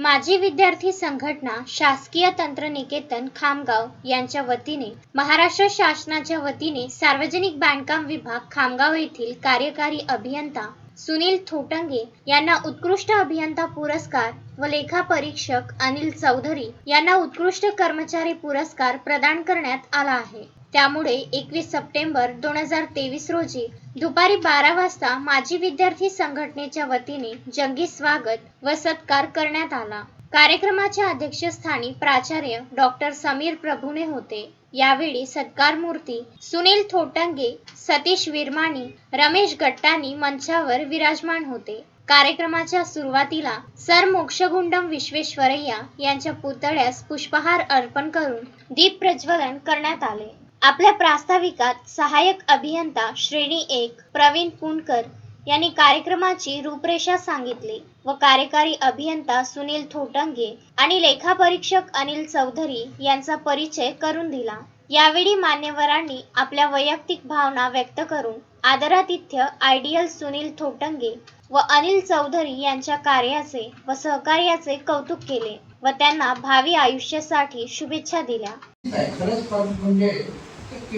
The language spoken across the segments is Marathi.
माजी विद्यार्थी संघटना शासकीय तंत्रनिकेतन खामगाव यांच्या वतीने महाराष्ट्र शासनाच्या वतीने सार्वजनिक बांधकाम विभाग खामगाव येथील कार्यकारी अभियंता सुनील थोटंगे यांना उत्कृष्ट अभियंता पुरस्कार व लेखा परीक्षक अनिल चौधरी यांना उत्कृष्ट कर्मचारी पुरस्कार प्रदान करण्यात आला आहे. त्यामुळे एकवीस सप्टेंबर दोन हजार तेवीस रोजी दुपारी बारा वाजता माजी विद्यार्थी संघटनेच्या वतीने जंगी स्वागत व सत्कार करण्यात आला. कार्यक्रमाच्या अध्यक्षस्थानी प्राचार्य डॉक्टर समीर प्रभूने होते. यावेळी सत्कार मूर्ती सुनील थोटंगे सतीश विरमाणी रमेश गट्टानी मंचावर विराजमान होते. कार्यक्रमाच्या सुरुवातीला सर मोक्षगुंडम विश्वेश्वरय्या यांच्या पुतळ्यास पुष्पहार अर्पण करून दीप प्रज्वलन करण्यात आले. आपल्या प्रास्ताविकात सहाय्यक अभियंता श्रेणी एक प्रवीण कुणकर यांनी कार्यक्रमाची रूपरेषा सांगितली व कार्यकारी अभियंता सुनील थोटंगे आणि लेखापरीक्षक अनिल चौधरी यांचा परिचय करून दिला. यावेळी मान्यवरांनी आपल्या वैयक्तिक भावना व्यक्त करून आदरातिथ्य आयडियल सुनील थोटंगे व अनिल चौधरी यांच्या कार्याचे व सहकार्याचे कौतुक केले व त्यांना भावी आयुष्यासाठी शुभेच्छा दिल्या.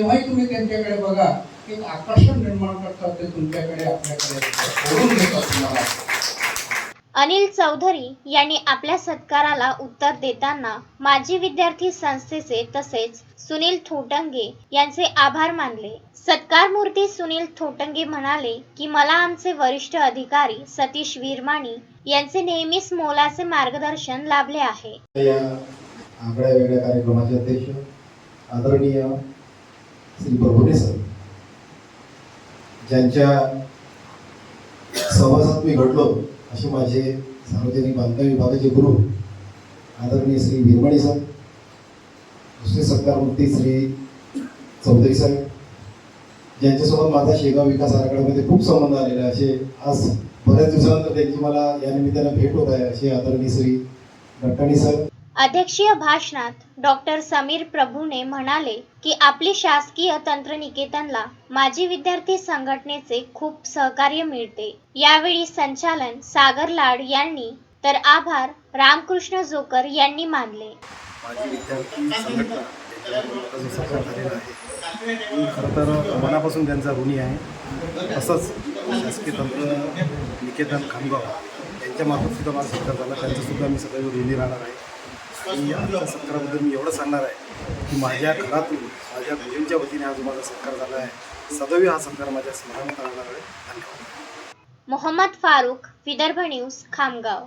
आहे. खरंच पण ते केव्हाही तुम्ही त्यांच्याकडे बघा एक आकर्षण निर्माण करतात ते तुमच्याकडे आपल्याकडे. घेतात तुम्हाला. अनिल चौधरी यांनी आपल्या सत्काराला उत्तर देताना माजी विद्यार्थी संस्थेचे तसेच सुनील थोटंगे यांचे आभार मानले. सत्कार मूर्ती सुनील थोटंगे म्हणाले की मला आमचे वरिष्ठ अधिकारी सतीश विरमाणी यांचे नेहमीच मोलाचे मार्गदर्शन लाभले आहे. या आगळ्या वेगळ्या कार्यक्रमाचे अध्यक्ष आदरणीय श्री प्रभुने सर ज्यांच्या सहवासात मी घडलो असे माझे सार्वजनिक बांधकाम विभागाचे गुरु आदरणीय श्री भिरमणी सर दुसरे सत्कारमूर्ती श्री चौधरी सर ज्यांच्यासोबत माझा शेगाव विकास आराखड्यामध्ये खूप संबंध आलेला असे आज बऱ्याच दिवसानंतर त्यांची मला या निमित्तानं भेट होत आहे असे आदरणीय श्री गट्टाणी सर अध्यक्षीय भाषणात डॉक्टर समीर प्रभूने म्हणाले की आपली शासकीय तंत्रनिकेतनला माजी विद्यार्थी संघटनेचे खूप सहकार्य मिळते. यावेळी संचालन सागर लाड यांनी तर आभार रामकृष्ण जोकर यांनी मानले. माझी विद्यार्थी खरं तर मनापासून त्यांचा ऋणी आहे. असंच शासकीय तंत्र निकेतन खामगाव यांच्यामार्फत सुद्धा माझा सत्कार झाला. त्यांचासुद्धा मी सदैव ऋणी राहणार आहे. आणि आजच्या सत्काराबद्दल मी एवढं सांगणार आहे की माझ्या घरातून माझ्या मुलींच्या वतीने आज माझा सत्कार झाला आहे. सदैव हा सत्कार माझ्या स्मरणात राहणार आहे. धन्यवाद. मोहम्मद फारूक विदर्भ न्यूज खामगाव.